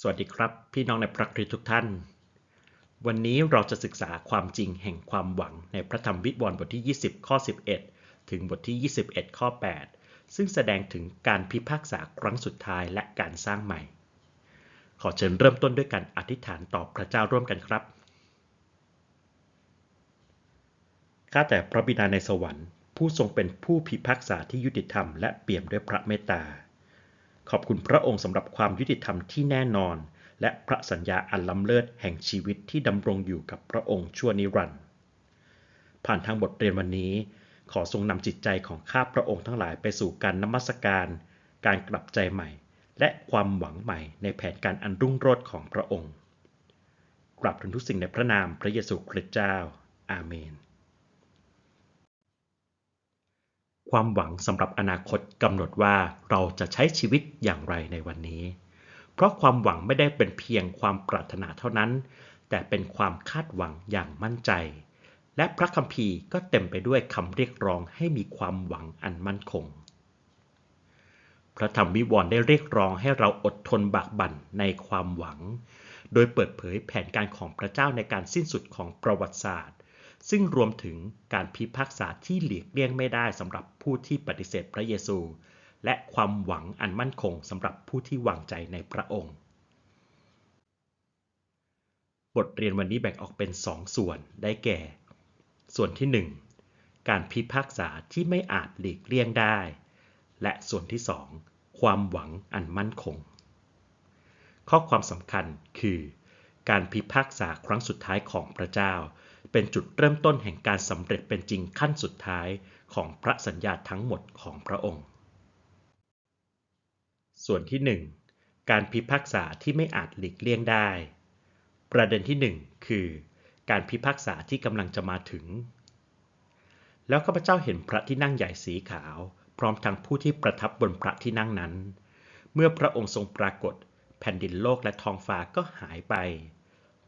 สวัสดีครับ พี่น้องในพระคริสต์ทุกท่าน วันนี้เราจะศึกษาความจริงแห่งความหวังในพระธรรมวิวรณ์บทที่ 20 ข้อ 11 ถึงบทที่ 21 ข้อ 8 ซึ่งแสดงถึงการพิพากษาครั้งสุดท้ายและการสร้างใหม่ ขอเชิญเริ่มต้นด้วยการอธิษฐานต่อพระเจ้าร่วมกันครับ ข้าแต่พระบิดาในสวรรค์ ผู้ทรงเป็นผู้พิพากษาที่ยุติธรรมและเปี่ยมด้วยพระเมตตา ขอบคุณพระองค์สำหรับความยุติธรรมที่แน่นอน และพระสัญญาอันล้ำเลิศแห่งชีวิตที่ดำรงอยู่กับพระองค์ชั่วนิรันดร์ผ่านทางบทเรียนวันนี้ ขอทรงนำจิตใจของข้าพระองค์ทั้งหลายไปสู่การนมัสการ การกลับใจใหม่ และความหวังใหม่ในแผนการอันรุ่งโรจน์ของพระองค์กราบทูลทุกสิ่งในพระนามพระเยซูคริสต์เจ้า อาเมน ความหวังสำหรับอนาคตกำหนดว่าเราจะใช้ชีวิตอย่างไรในวันนี้ เพราะความหวังไม่ได้เป็นเพียงความปรารถนาเท่านั้น แต่เป็นความคาดหวังอย่างมั่นใจ และพระคัมภีร์ก็เต็มไปด้วยคำเรียกร้องให้มีความหวังอันมั่นคง พระธรรมวิวรณ์ได้เรียกร้องให้เราอดทนบากบั่นในความหวัง โดยเปิดเผยแผนการของพระเจ้าในการสิ้นสุดของประวัติศาสตร์ ซึ่งรวมถึงการพิพากษาที่หลีกเลี่ยงไม่ได้สำหรับผู้ที่ปฏิเสธพระเยซู และความหวังอันมั่นคงสำหรับผู้ที่วางใจในพระองค์ บทเรียนวันนี้แบ่งออกเป็นสองส่วนได้แก่ ส่วนที่หนึ่งการพิพากษาที่ไม่อาจหลีกเลี่ยงได้ และส่วนที่สองความหวังอันมั่นคง ข้อความสำคัญคือ การพิพากษาครั้งสุดท้ายของพระเจ้า เป็นจุดเริ่มต้นแห่งการสำเร็จเป็นจริงขั้นสุดท้ายของพระสัญญาทั้งหมดของพระองค์ ส่วนที่ 1 การพิพากษาที่ไม่อาจหลีกเลี่ยงได้ ประเด็นที่ 1 คือ การพิพากษาที่กำลังจะมาถึง แล้วข้าพเจ้าเห็นพระที่นั่งใหญ่สีขาว พร้อมทั้งผู้ที่ประทับบนพระที่นั่งนั้น เมื่อพระองค์ทรงปรากฏ แผ่นดินโลกและท้องฟ้าก็หายไป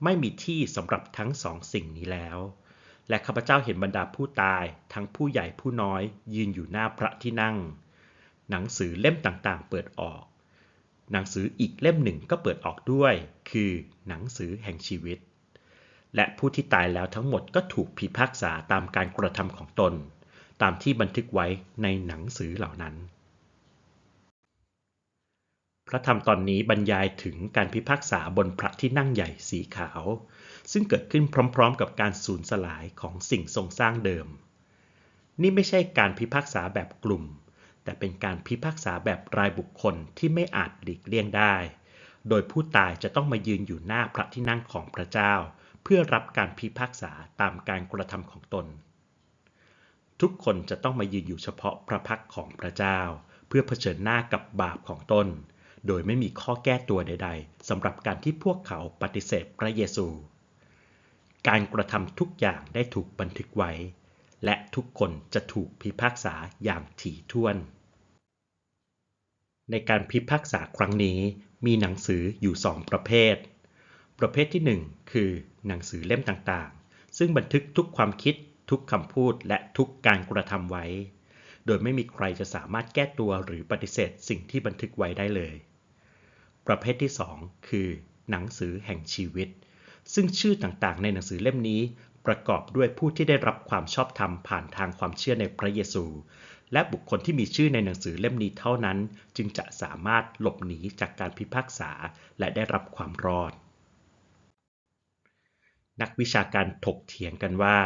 ไม่มีที่สำหรับทั้งสองสิ่งนี้แล้ว และข้าพเจ้าเห็นบรรดาผู้ตายทั้งผู้ใหญ่ผู้น้อยยืนอยู่หน้าพระที่นั่ง หนังสือเล่มต่างๆ เปิดออก หนังสืออีกเล่มหนึ่งก็เปิดออกด้วย คือหนังสือแห่งชีวิต และผู้ที่ตายแล้วทั้งหมดก็ถูกพิพากษาตามการกระทำของตน ตามที่บันทึกไว้ในหนังสือเหล่านั้น พระธรรมตอนนี้บรรยายถึงการพิพากษาบนพระที่นั่งใหญ่สีขาว ซึ่งเกิดขึ้นพร้อมๆ กับการสูญสลายของสิ่งทรงสร้างเดิม นี่ไม่ใช่การพิพากษาแบบกลุ่ม แต่เป็นการพิพากษาแบบรายบุคคลที่ไม่อาจหลีกเลี่ยงได้ โดยผู้ตายจะต้องมายืนอยู่หน้าพระที่นั่งของพระเจ้า เพื่อรับการพิพากษาตามการกระทำของตน ทุกคนจะต้องมายืนอยู่เฉพาะพระพักของพระเจ้า เพื่อเผชิญหน้ากับบาปของตน โดยไม่มีข้อแก้ตัวใด ๆสำหรับการที่พวกเขาปฏิเสธพระเยซู การกระทำทุกอย่างได้ถูกบันทึกไว้ และทุกคนจะถูกพิพากษาอย่างถี่ถ้วน ในการพิพากษาครั้งนี้มีหนังสืออยู่สองประเภท ประเภทที่หนึ่งคือหนังสือเล่มต่างๆ ซึ่งบันทึกทุกความคิด ทุกคำพูดและทุกการกระทำไว้ โดยไม่มีใครจะสามารถแก้ตัวหรือปฏิเสธสิ่งที่บันทึกไว้ได้เลย ประเภทที่สองคือ หนังสือแห่งชีวิต ซึ่งชื่อต่างๆ ในหนังสือเล่มนี้ ประกอบด้วยผู้ที่ได้รับความชอบธรรมผ่านทางความเชื่อในพระเยซู และบุคคลที่มีชื่อในหนังสือเล่มนี้เท่านั้น จึงจะสามารถหลบหนีจากการพิพากษาและได้รับความรอดนักวิชาการถกเถียงกันว่า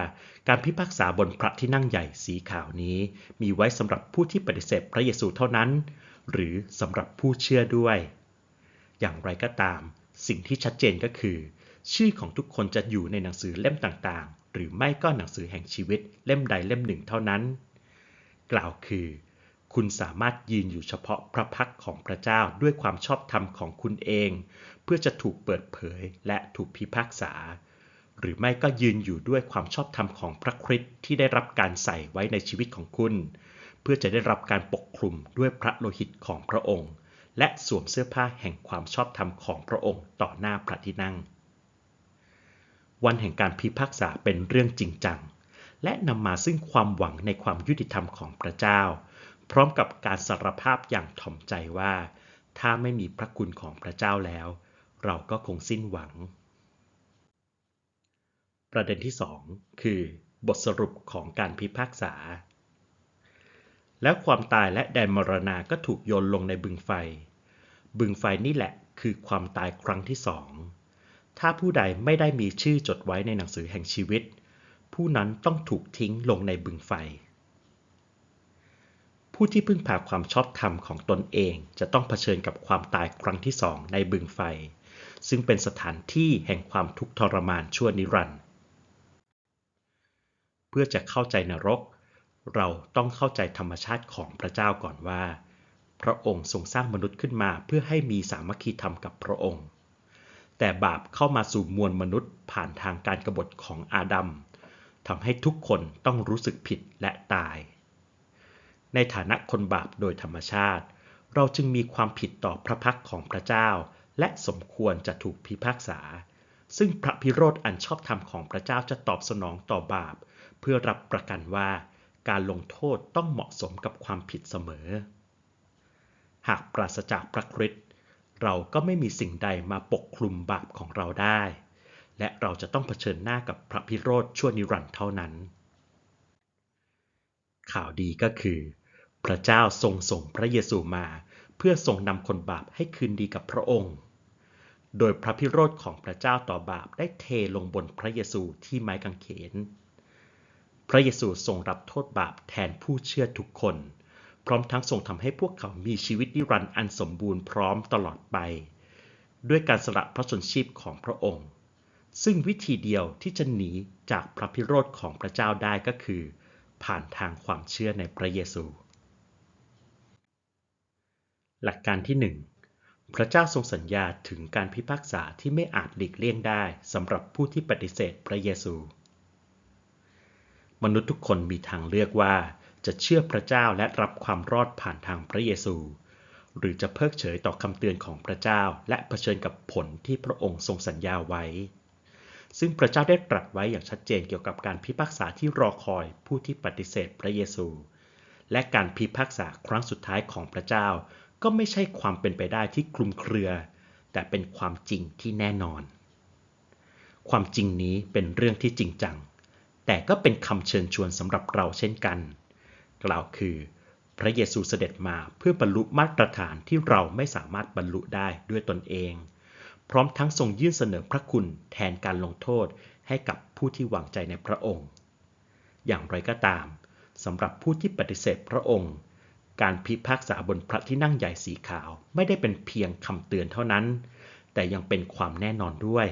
การพิพากษาบนพระที่นั่งใหญ่สีขาวนี้ มีไว้สำหรับผู้ที่ปฏิเสธพระเยซูเท่านั้น หรือสำหรับผู้เชื่อด้วย อย่างไรก็ตาม สิ่งที่ชัดเจนก็คือ ชื่อของทุกคนจะอยู่ในหนังสือเล่มต่างๆ หรือไม่ก็หนังสือแห่งชีวิตเล่มใดเล่มหนึ่งเท่านั้น กล่าวคือ คุณสามารถยืนอยู่เฉพาะพระพักของพระเจ้าด้วยความชอบธรรมของคุณเอง เพื่อจะถูกเปิดเผยและถูกพิพากษา หรือไม่ก็ยืนอยู่ด้วยความชอบธรรมของพระคริสต์ที่ได้รับการใส่ไว้ในชีวิตของคุณ เพื่อจะได้รับการปกคลุมด้วยพระโลหิตของพระองค์ และสวมเสื้อผ้าแห่งความชอบธรรมของพระองค์ต่อหน้าพระที่นั่ง วันแห่งการพิพากษาเป็นเรื่องจริงจัง และนำมาซึ่งความหวังในความยุติธรรมของพระเจ้า พร้อมกับการสารภาพอย่างถ่อมใจว่า ถ้าไม่มีพระคุณของพระเจ้าแล้ว เราก็คงสิ้นหวัง ประเด็นที่สองคือบทสรุปของการพิพากษา แล้วความตายและแดนมรณาก็ถูกโยนลงในบึงไฟ บึงไฟนี่แหละคือความตายครั้งที่สอง ถ้าผู้ใดไม่ได้มีชื่อจดไว้ในหนังสือแห่งชีวิต ผู้นั้นต้องถูกทิ้งลงในบึงไฟ ผู้ที่พึ่งพาความชอบธรรมของตนเองจะต้องเผชิญกับความตายครั้งที่สองในบึงไฟ ซึ่งเป็นสถานที่แห่งความทุกข์ทรมานชั่วนิรันดร์ เพื่อจะเข้าใจนรก เราต้องเข้าใจธรรมชาติของพระเจ้าก่อนว่า พระองค์ทรงสร้างมนุษย์ขึ้นมาเพื่อให้มีสามัคคีธรรมกับพระองค์ แต่บาปเข้ามาสู่มวลมนุษย์ผ่านทางการกรบฏของอาดัมทำให้ทุกคนต้องรู้สึกผิดและตาย ในฐานะคนบาปโดยธรรมชาติ เราจึงมีความผิดต่อพระพักของพระเจ้า และสมควรจะถูกพิพากษา ซึ่งพระพิโรธอันชอบธรรมของพระเจ้าจะตอบสนองต่อบาป เพื่อรับประกันว่า การลงโทษต้องเหมาะสมกับความผิดเสมอ หากปราศจากพระคริสต์เราก็ไม่มีสิ่งใดมาปกคลุมบาปของเราได้ และเราจะต้องเผชิญหน้ากับพระพิโรธชั่วนิรันดร์เท่านั้น ข่าวดีก็คือ พระเจ้าทรงส่งพระเยซูมา เพื่อทรงนำคนบาปให้คืนดีกับพระองค์ โดยพระพิโรธของพระเจ้าต่อบาปได้เทลงบนพระเยซูที่ไม้กางเขน ระเยซูทรงรับโทษบาปแทนผู้เชื่อทุกคน พร้อมทั้งทรงทำให้พวกเขามีชีวิตนิรันดร์อันสมบูรณ์พร้อมตลอดไป ด้วยการสละพระชนชีพของพระองค์ ซึ่งวิธีเดียวที่จะหนีจากพระพิโรธของพระเจ้าได้ก็คือ ผ่านทางความเชื่อในพระเยซู หลักการที่ 1พระเจ้าทรงสัญญาถึงการพิพากษาที่ไม่อาจหลีกเลี่ยงได้สำหรับผู้ที่ปฏิเสธพระเยซู มนุษย์ทุกคนมีทางเลือกว่าจะเชื่อพระเจ้าและรับความรอดผ่านทางพระเยซู หรือจะเพิกเฉยต่อคำเตือนของพระเจ้าและเผชิญกับผลที่พระองค์ทรงสัญญาไว้ ซึ่งพระเจ้าได้ตรัสไว้อย่างชัดเจนเกี่ยวกับการพิพากษาที่รอคอยผู้ที่ปฏิเสธพระเยซู และการพิพากษาครั้งสุดท้ายของพระเจ้า ก็ไม่ใช่ความเป็นไปได้ที่คลุมเครือ แต่เป็นความจริงที่แน่นอน ความจริงนี้เป็นเรื่องที่จริงจัง แต่ก็เป็นคำเชิญชวนสำหรับเราเช่นกัน กล่าวคือ พระเยซูเสด็จมาเพื่อบรรลุมาตรฐานที่เราไม่สามารถบรรลุได้ด้วยตนเอง พร้อมทั้งทรงยื่นเสนอพระคุณแทนการลงโทษให้กับผู้ที่วางใจในพระองค์ อย่างไรก็ตามสำหรับผู้ที่ปฏิเสธพระองค์ การพิพากษาบนพระที่นั่งใหญ่สีขาวไม่ได้เป็นเพียงคำเตือนเท่านั้น แต่ยังเป็นความแน่นอนด้วย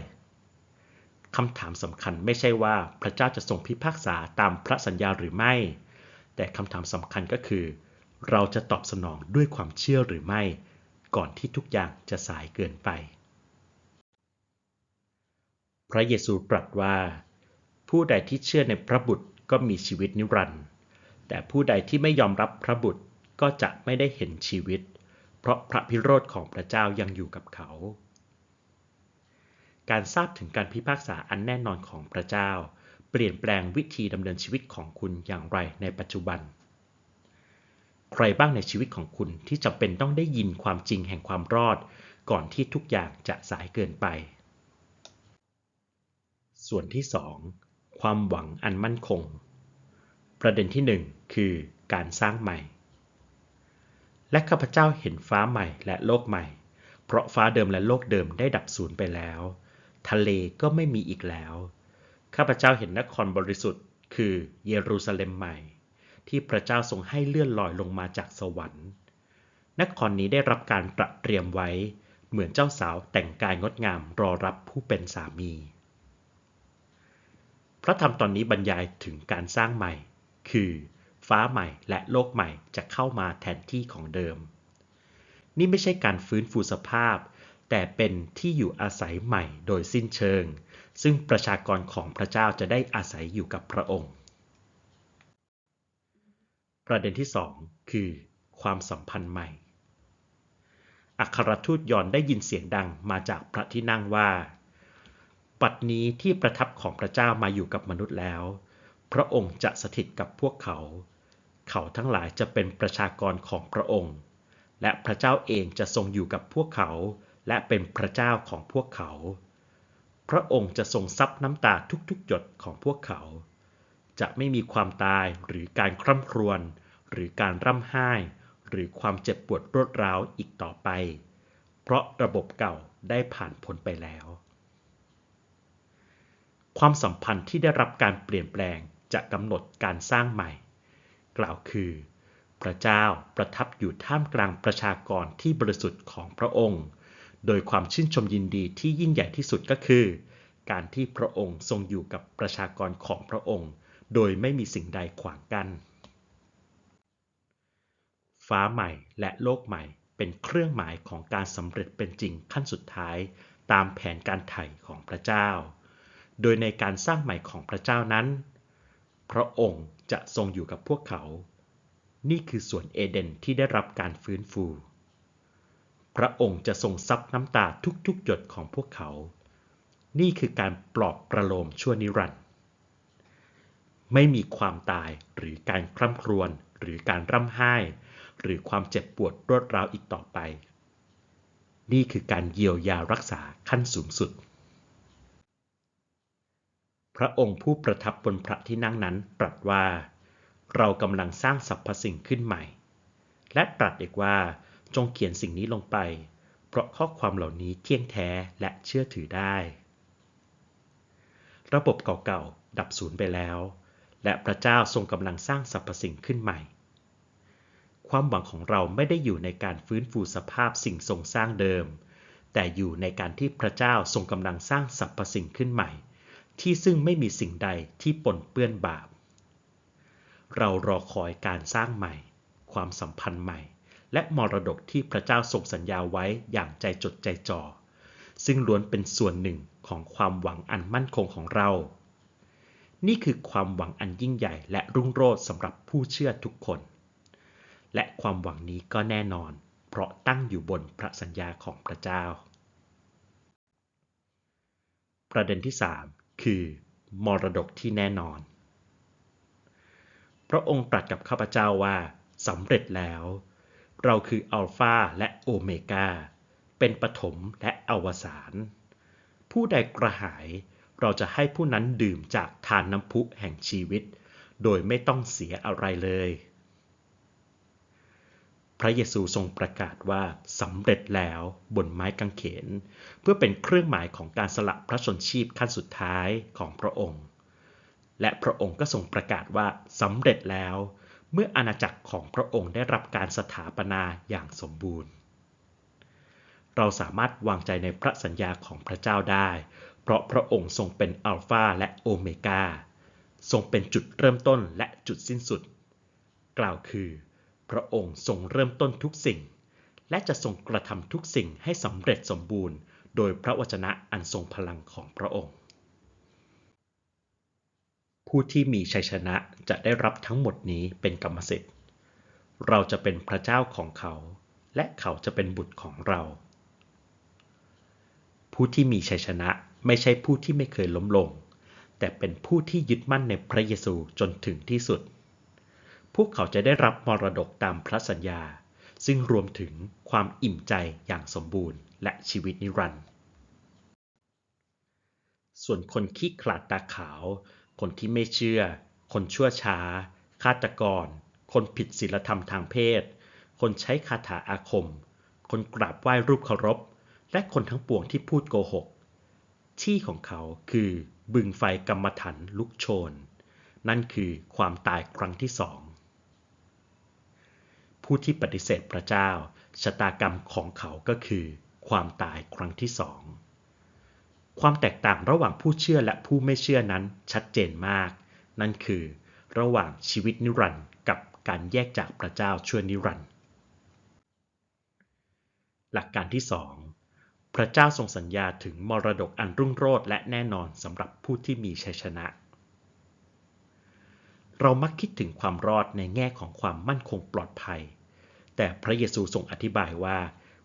คำถามสำคัญไม่ใช่ว่าพระเจ้าจะทรงพิพากษาตามพระสัญญาหรือไม่ แต่คำถามสำคัญก็คือ เราจะตอบสนองด้วยความเชื่อหรือไม่ ก่อนที่ทุกอย่างจะสายเกินไป พระเยซูตรัสว่า ผู้ใดที่เชื่อในพระบุตรก็มีชีวิตนิรันดร์แต่ผู้ใดที่ไม่ยอมรับพระบุตรก็จะไม่ได้เห็นชีวิต เพราะพระพิโรธของพระเจ้ายังอยู่กับเขา การทราบถึงการพิพากษาอันแน่นอนของพระเจ้า เปลี่ยนแปลงวิธีดำเนินชีวิตของคุณอย่างไรในปัจจุบัน ใครบ้างในชีวิตของคุณที่จำเป็นต้องได้ยินความจริงแห่งความรอด ก่อนที่ทุกอย่างจะสายเกินไป ส่วนที่ 2 ความหวังอันมั่นคง ประเด็นที่ 1 คือการสร้างใหม่ และข้าพเจ้าเห็นฟ้าใหม่และโลกใหม่ เพราะฟ้าเดิมและโลกเดิมได้ดับสูญไปแล้ว ทะเลก็ไม่มีอีกแล้ว ข้าพเจ้าเห็นนครบริสุทธิ์ คือเยรูซาเล็มใหม่ ที่พระเจ้าทรงให้เลื่อนลอยลงมาจากสวรรค์ นครนี้ได้รับการตระเตรียมไว้ เหมือนเจ้าสาวแต่งกายงดงามรอรับผู้เป็นสามี พระธรรมตอนนี้บรรยายถึงการสร้างใหม่ คือฟ้าใหม่และโลกใหม่จะเข้ามาแทนที่ของเดิม นี่ไม่ใช่การฟื้นฟูสภาพ แต่เป็นที่อยู่อาศัยใหม่โดยสิ้นเชิง ซึ่งประชากรของพระเจ้าจะได้อาศัยอยู่กับพระองค์ ประเด็นที่สองคือ ความสัมพันธ์ใหม่ อัครทูตยอนได้ยินเสียงดังมาจากพระที่นั่งว่า ปัดนี้ที่ประทับของพระเจ้ามาอยู่กับมนุษย์แล้ว พระองค์จะสถิตกับพวกเขา เขาทั้งหลายจะเป็นประชากรของพระองค์ และพระเจ้าเองจะทรงอยู่กับพวกเขา และเป็นพระเจ้าของพวกเขา พระองค์จะทรงซับน้ำตาทุกๆหยดของพวกเขา จะไม่มีความตายหรือการคร่ำครวญหรือการร่ำไห้ หรือความเจ็บปวดรวดร้าวอีกต่อไป เพราะระบบเก่าได้ผ่านพ้นไปแล้ว ความสัมพันธ์ที่ได้รับการเปลี่ยนแปลงจะกำหนดการสร้างใหม่ กล่าวคือ พระเจ้าประทับอยู่ท่ามกลางประชากรที่บริสุทธิ์ของพระองค์ โดยความชื่นชมยินดีที่ยิ่งใหญ่ที่สุดก็คือ การที่พระองค์ทรงอยู่กับประชากรของพระองค์ โดยไม่มีสิ่งใดขวางกัน้น ฟ้าใหม่และโลกใหม่เป็นเครื่องหมายของการสำเร็จเป็นจริงขั้นสุดท้ายตามแผนการไถ่ของพระเจ้า โดยในการสร้างใหม่ของพระเจ้านั้น พระองค์จะทรงอยู่กับพวกเขา นี่คือสวนเอเดนที่ได้รับการฟื้นฟู ระองค์จะทรงซับน้ำตาทุกๆ หยดของพวกเขา นี่คือการปลอบประโลมชั่วนิรันดร์ไม่มีความตายหรือการคร่ำครวญหรือการร่ำไห้ หรือความเจ็บปวดรวดร้าวอีกต่อไป นี่คือการเยียวยารักษาขั้นสูงสุด พระองค์ผู้ประทับบนพระที่นั่งนั้นตรัสว่า เรากำลังสร้างสรรพสิ่งขึ้นใหม่ และตรัสอีกว่า จงเขียนสิ่งนี้ลงไป เพราะข้อความเหล่านี้เที่ยงแท้และเชื่อถือได้ ระบบเก่าๆ ดับสูญไปแล้ว และพระเจ้าทรงกำลังสร้างสรรพสิ่งขึ้นใหม่ ความหวังของเราไม่ได้อยู่ในการฟื้นฟูสภาพสิ่งทรงสร้างเดิม แต่อยู่ในการที่พระเจ้าทรงกำลังสร้างสรรพสิ่งขึ้นใหม่ ที่ซึ่งไม่มีสิ่งใดที่ปนเปื้อนบาป เรารอคอยการสร้างใหม่ ความสัมพันธ์ใหม่ และมรดกที่พระเจ้าทรงสัญญาไว้อย่างใจจดใจจ่อ ซึ่งล้วนเป็นส่วนหนึ่งของความหวังอันมั่นคงของเรา นี่คือความหวังอันยิ่งใหญ่และรุ่งโรจน์สำหรับผู้เชื่อทุกคน และความหวังนี้ก็แน่นอน เพราะตั้งอยู่บนพระสัญญาของพระเจ้า ประเด็นที่ 3 คือ มรดกที่แน่นอน พระองค์ตรัสกับข้าพเจ้าว่าสำเร็จแล้ว เราคืออัลฟาและโอเมกาเป็นปฐมและอวสาน ผู้ใดกระหายเราจะให้ผู้นั้นดื่มจากทานน้ำพุแห่งชีวิต โดยไม่ต้องเสียอะไรเลย พระเยซูทรงประกาศว่าสำเร็จแล้วบนไม้กางเขน เพื่อเป็นเครื่องหมายของการสละพระชนชีพขั้นสุดท้ายของพระองค์ และพระองค์ก็ทรงประกาศว่าสำเร็จแล้ว เมื่ออาณาจักรของพระองค์ได้รับการสถาปนาอย่างสมบูรณ์ เราสามารถวางใจในพระสัญญาของพระเจ้าได้ เพราะพระองค์ทรงเป็นอัลฟาและโอเมกาทรงเป็นจุดเริ่มต้นและจุดสิ้นสุด กล่าวคือ พระองค์ทรงเริ่มต้นทุกสิ่ง และจะทรงกระทำทุกสิ่งให้สำเร็จสมบูรณ์ โดยพระวจนะอันทรงพลังของพระองค์ ผู้ที่มีชัยชนะจะได้รับทั้งหมดนี้เป็นกรรมสิทธิ์ เราจะเป็นพระเจ้าของเขา และเขาจะเป็นบุตรของเรา ผู้ที่มีชัยชนะไม่ใช่ผู้ที่ไม่เคยล้มลง แต่เป็นผู้ที่ยึดมั่นในพระเยซูจนถึงที่สุด พวกเขาจะได้รับมรดกตามพระสัญญา ซึ่งรวมถึงความอิ่มใจอย่างสมบูรณ์ และชีวิตนิรันดร์ ส่วนคนขี้ขลาดตาขาว คนที่ไม่เชื่อ คนชั่วช้า ฆาตกร คนผิดศีลธรรมทางเพศ คนใช้คาถาอาคม คนกราบไหว้รูปเคารพ และคนทั้งปวงที่พูดโกหก ที่ของเขาคือบึงไฟกรรมฐานลุกโชน นั่นคือความตายครั้งที่สอง ผู้ที่ปฏิเสธพระเจ้าชะตากรรมของเขาก็คือ ความตายครั้งที่สอง ความแตกต่างระหว่างผู้เชื่อและผู้ไม่เชื่อนั้นชัดเจนมาก นั่นคือ ระหว่างชีวิตนิรันดร์กับการแยกจากพระเจ้าชั่วนิรันดร์หลักการที่สองพระเจ้าทรงสัญญาถึงมรดกอันรุ่งโรจน์และแน่นอนสำหรับผู้ที่มีชัยชนะ เรามักคิดถึงความรอดในแง่ของความมั่นคงปลอดภัย แต่พระเยซูทรงอธิบายว่า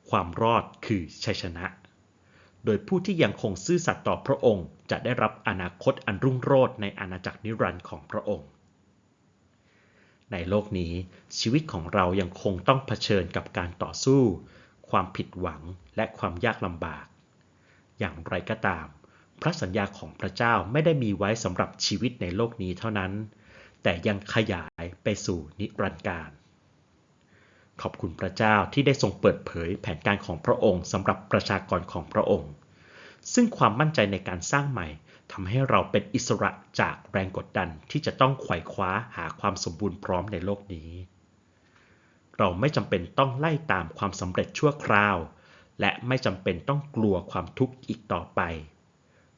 ความรอดคือชัยชนะ โดยผู้ที่ยังคงซื่อสัตย์ต่อพระองค์ จะได้รับอนาคตอันรุ่งโรจน์ในอาณาจักรนิรันดร์ของพระองค์ ในโลกนี้ชีวิตของเรายังคงต้องเผชิญกับการต่อสู้ ความผิดหวังและความยากลำบาก อย่างไรก็ตาม พระสัญญาของพระเจ้าไม่ได้มีไว้สำหรับชีวิตในโลกนี้เท่านั้น แต่ยังขยายไปสู่นิรันดร์การ ขอบคุณพระเจ้าที่ได้ทรงเปิดเผยแผนการของพระองค์สำหรับประชากรของพระองค์ ซึ่งความมั่นใจในการสร้างใหม่ทำให้เราเป็นอิสระจากแรงกดดันที่จะต้องไขว่คว้าหาความสมบูรณ์พร้อมในโลกนี้ เราไม่จำเป็นต้องไล่ตามความสำเร็จชั่วคราว และไม่จำเป็นต้องกลัวความทุกข์อีกต่อไป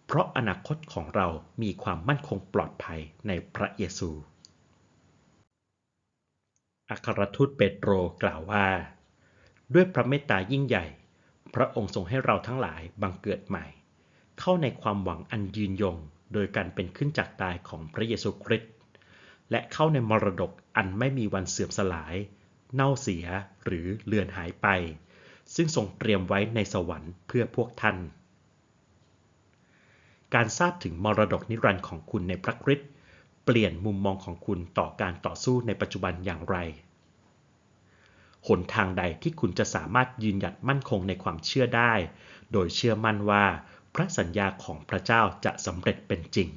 เพราะอนาคตของเรามีความมั่นคงปลอดภัยในพระเยซู อัครทูตเปโตรกล่าวว่า ด้วยพระเมตตายิ่งใหญ่ พระองค์ทรงให้เราทั้งหลายบังเกิดใหม่ เข้าในความหวังอันยืนยง โดยการเป็นขึ้นจากตายของพระเยซูคริสต์และเข้าในมรดกอันไม่มีวันเสื่อมสลาย เน่าเสียหรือเลือนหายไป ซึ่งทรงเตรียมไว้ในสวรรค์เพื่อพวกท่าน การทราบถึงมรดกนิรันดร์ของคุณในพระคริสต์ เปลี่ยนมุมมองของคุณต่อการต่อสู้ในปัจจุบันอย่างไร หนทางใดที่คุณจะสามารถยืนหยัดมั่นคงในความเชื่อได้ โดยเชื่อมั่นว่าพระสัญญาของพระเจ้าจะสำเร็จเป็นจริง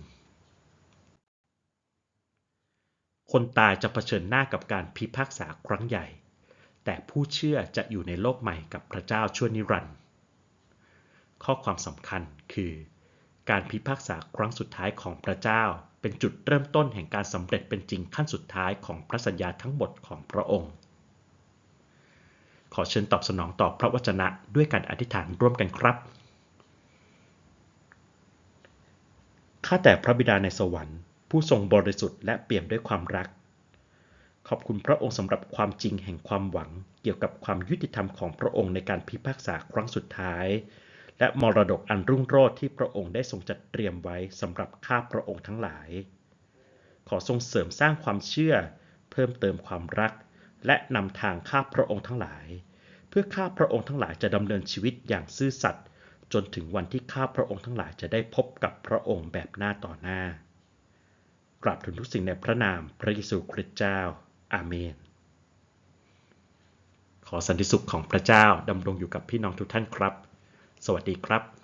คนตายจะเผชิญหน้ากับการพิพากษาครั้งใหญ่ แต่ผู้เชื่อจะอยู่ในโลกใหม่กับพระเจ้าชั่วนิรันดร์ ข้อความสำคัญคือ การพิพากษาครั้งสุดท้ายของพระเจ้า เป็นจุดเริ่มต้นแห่งการสำเร็จเป็นจริงขั้นสุดท้ายของพระสัญญาทั้งหมดของพระองค์ ขอเชิญตอบสนองต่อพระวจนะด้วยการอธิษฐานร่วมกันครับ ข้าแต่พระบิดาในสวรรค์ ผู้ทรงบริสุทธิ์และเปี่ยมด้วยความรัก ขอบคุณพระองค์สำหรับความจริงแห่งความหวัง เกี่ยวกับความยุติธรรมของพระองค์ในการพิพากษาครั้งสุดท้าย และมรดกอันรุ่งโรจน์ที่พระองค์ได้ทรงจัดเตรียมไว้สำหรับข้าพระองค์ทั้งหลาย ขอทรงเสริมสร้างความเชื่อ เพิ่มเติมความรัก และนำทางข้าพระองค์ทั้งหลาย เพื่อข้าพระองค์ทั้งหลายจะดำเนินชีวิตอย่างซื่อสัตย์จนถึงวันที่ข้าพระองค์ทั้งหลายจะได้พบกับพระองค์แบบหน้าต่อหน้ากราบทูลทุกสิ่งในพระนามพระเยซูคริสต์เจ้า อาเมน ขอสันติสุขของพระเจ้าดำรงอยู่กับพี่น้องทุกท่านครับ สวัสดีครับ